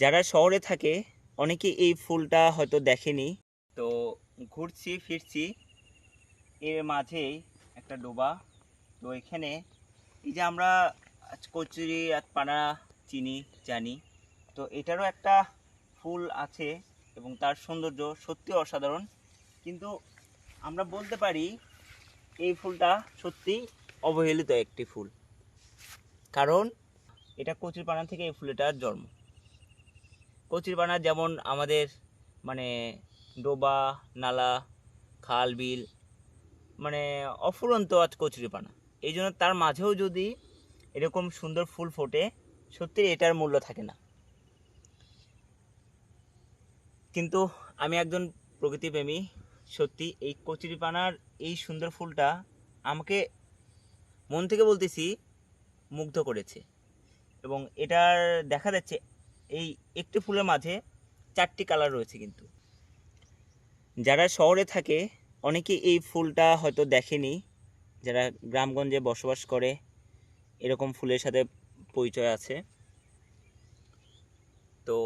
যারা শহরে থাকে, অনেকে এই ফুলটা হয়তো দেখেনি। তো ঘুরছি, ফিরছি। এর মাঝেই একটা ডোবা। তো এখানে এই যে আমরা কচুরি আর পানা চিনি জানি। তো এটারও একটা ফুল আছে এবং তার সৌন্দর্য সত্যি অসাধারণ। কিন্তু আমরা বলতে পারি, এই ফুলটা সত্যি অবহেলিত একটি ফুল। কারণ এটা কচুরিপানা থেকে এই ফুলটার জন্ম। কচুরিপানা যেমন আমাদের মানে ডোবা, নালা, খাল, বিল মানে অফুরন্ত আজ কচুরিপানা এই জন্য তার মাঝেও যদি এরকম সুন্দর ফুল ফোটে, সত্যি এটার মূল্য থাকে না। কিন্তু আমি একজন প্রকৃতিপ্রেমী, সত্যি এই কচুরিপানার এই সুন্দর ফুলটা আমাকে মন থেকে বলতেছি মুগ্ধ করেছে। এবং এটার দেখা যাচ্ছে এই একটি ফুলের মাঝে চারটি কালার রয়েছে কিন্তু। যারা শহরে থাকে অনেকে এই ফুলটা হয়তো দেখেনি। যারা গ্রামগঞ্জে বসবাস করে, এরকম ফুলের সাথে পরিচয় আছে। তো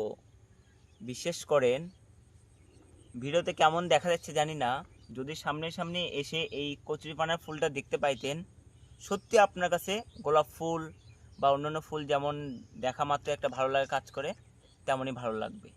বিশ্বাস করেন, ভিডিওতে কেমন দেখা যাচ্ছে জানি না। যদি সামনে সামনে এসে এই কচুরিপানার ফুলটা দেখতে পাইতেন, সত্যি আপনার কাছে গোলাপ ফুল বা অন্যান্য ফুল যেমন দেখা মাত্র একটা ভালো লাগা কাজ করে তেমনই ভালো লাগবে।